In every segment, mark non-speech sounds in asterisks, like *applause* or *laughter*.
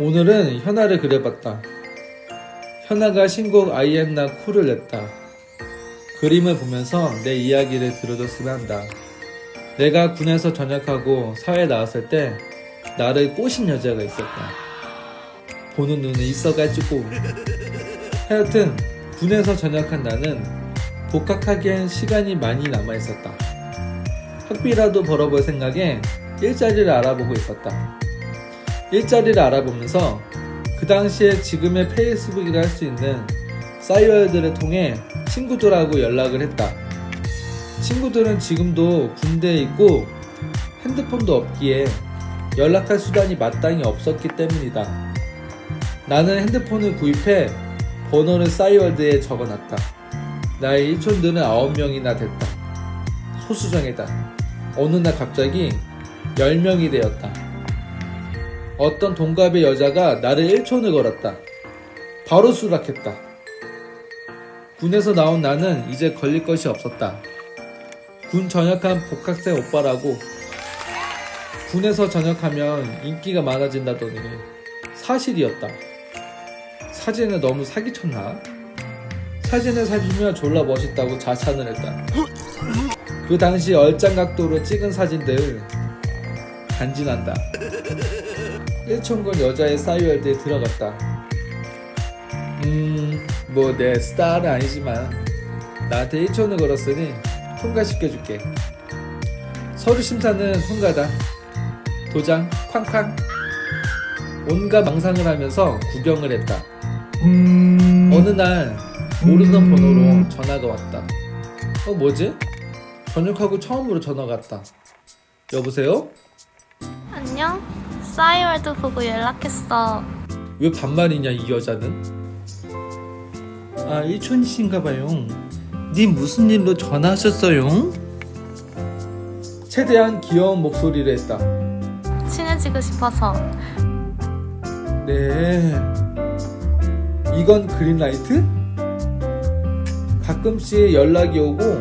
오늘은 현아를 그려봤다. 현아가 신곡 I am not cool을 냈다. 그림을 보면서 내 이야기를 들어줬으면 한다. 내가 군에서 전역하고 사회에 나왔을 때 나를 꼬신 여자가 있었다. 보는 눈에 있어가지고. 하여튼 군에서 전역한 나는 복학하기엔 시간이 많이 남아 있었다. 학비라도 벌어볼 생각에 일자리를 알아보고 있었다. 일자리를 알아보면서 그 당시에 지금의 페이스북이라 할 수 있는 싸이월드를 통해 친구들하고 연락을 했다. 친구들은 지금도 군대에 있고 핸드폰도 없기에 연락할 수단이 마땅히 없었기 때문이다. 나는 핸드폰을 구입해 번호를 싸이월드에 적어놨다. 나의 일촌들은 9명이나 됐다. 소수정이다. 어느 날 갑자기 10명이 되었다. 어떤 동갑의 여자가 나를 1촌을 걸었다. 바로 수락했다. 군에서 나온 나는 이제 걸릴 것이 없었다. 군 전역한 복학생 오빠라고 군에서 전역하면 인기가 많아진다더니 사실이었다. 사진을 너무 사기쳤나? 사진을 살피며 졸라 멋있다고 자찬을 했다. 그 당시 얼짱 각도로 찍은 사진들 간지난다. 1촌군 여자의 싸이월드에 들어갔다. 음, 뭐 내 스타는 아니지만 나한테 1촌을 걸었으니 통과시켜줄게. 서류 심사는 통과다. 도장 쾅쾅. 온갖 망상을 하면서 구경을 했다. 어느 날 모르는 번호로 전화가 왔다. 어 뭐지? 전역하고 처음으로 전화가 왔다. 여보세요? 안녕? 싸이월드 보고 연락했어. 왜 반말이냐 이 여자는? 아 일촌이신가 봐요. 님 무슨 일로 전화하셨어요? 최대한 귀여운 목소리를 했다. 친해지고 싶어서. 네. 이건 그린라이트? 가끔씩 연락이 오고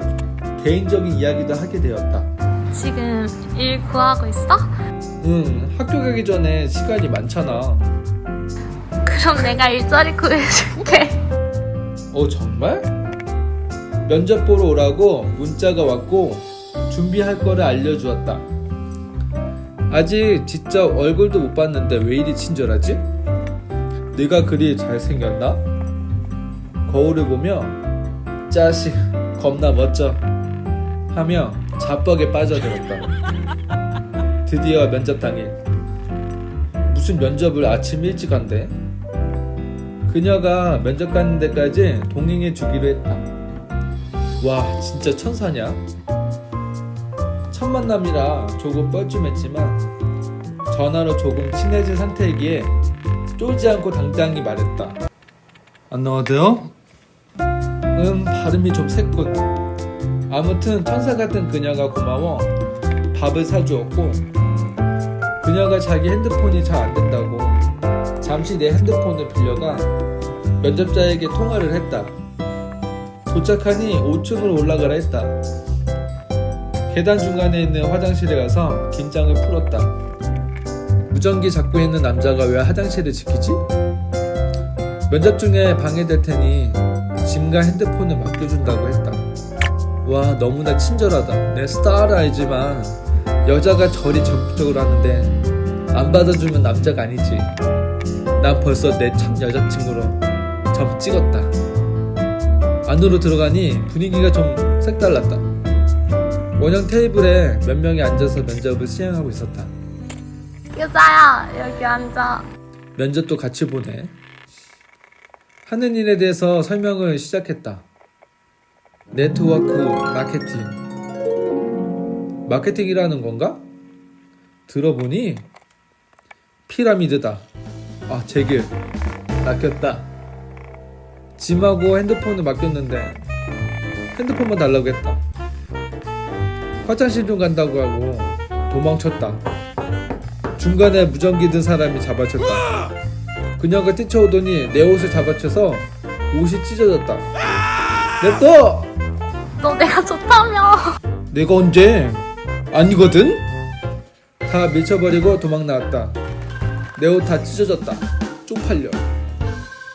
개인적인 이야기도 하게 되었다. 지금 일 구하고 있어? 응, 학교 가기 전에 시간이 많잖아. 그럼 내가 일자리 구해줄게. 어, 정말? 면접 보러 오라고 문자가 왔고 준비할 거를 알려주었다. 아직 직접 얼굴도 못 봤는데 왜 이리 친절하지? 내가 그리 잘생겼나? 거울을 보며 짜식 겁나 멋져 하며 자뻑에 빠져들었다. 드디어 면접 당일 무슨 면접을 아침 일찍 한대? 그녀가 면접 가는 데까지 동행해 주기로 했다. 와, 진짜 천사냐? 첫 만남이라 조금 뻘쭘했지만 전화로 조금 친해진 상태이기에 쫄지 않고 당당히 말했다. 안녕하세요? 음, 발음이 좀 샜군. 아무튼 천사 같은 그녀가 고마워 밥을 사주었고 그녀가 자기 핸드폰이 잘 안 된다고 잠시 내 핸드폰을 빌려가 면접자에게 통화를 했다. 도착하니 5층으로 올라가라 했다. 계단 중간에 있는 화장실에 가서 긴장을 풀었다. 무전기 잡고 있는 남자가 왜 화장실을 지키지? 면접 중에 방해될 테니 짐과 핸드폰을 맡겨준다고 했다. 와 너무나 친절하다. 내 스타를 알지만 여자가 저리 적극적으로 하는데 안 받아주면 남자가 아니지. 난 벌써 내 첫 여자친구로 점 찍었다. 안으로 들어가니 분위기가 좀 색달랐다. 원형 테이블에 몇 명이 앉아서 면접을 수행하고 있었다. 여자야, 여기 앉아. 면접도 같이 보네. 하는 일에 대해서 설명을 시작했다. 네트워크 마케팅. 마케팅이라는 건가? 들어보니 피라미드다. 아, 제길. 낚였다. 짐하고 핸드폰을 맡겼는데 핸드폰만 달라고 했다. 화장실 좀 간다고 하고 도망쳤다. 중간에 무전기 든 사람이 잡아쳤다. 그녀가 뛰쳐오더니 내 옷을 잡아쳐서 옷이 찢어졌다. 냅둬! 너 내가 좋다며. 내가 언제? 아니거든? 다 밀쳐버리고 도망 나왔다. 내 옷 다 찢어졌다. 쪽팔려.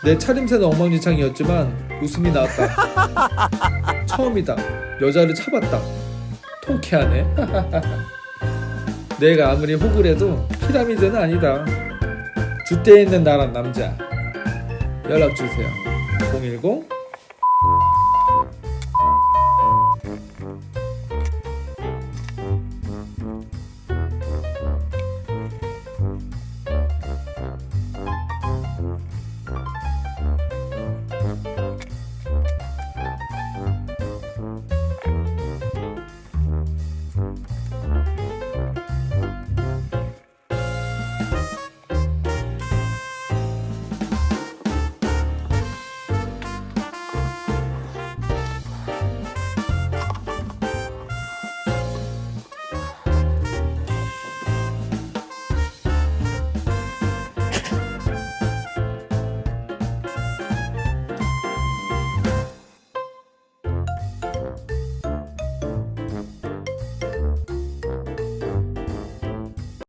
내 차림새는 엉망진창이었지만 웃음이 나왔다. *laughs* 처음이다. 여자를 잡았다. 통쾌하네. *laughs* 내가 아무리 호구를 해도 피라미드는 아니다. 주대에 있는 나란 남자. 연락 주세요. 010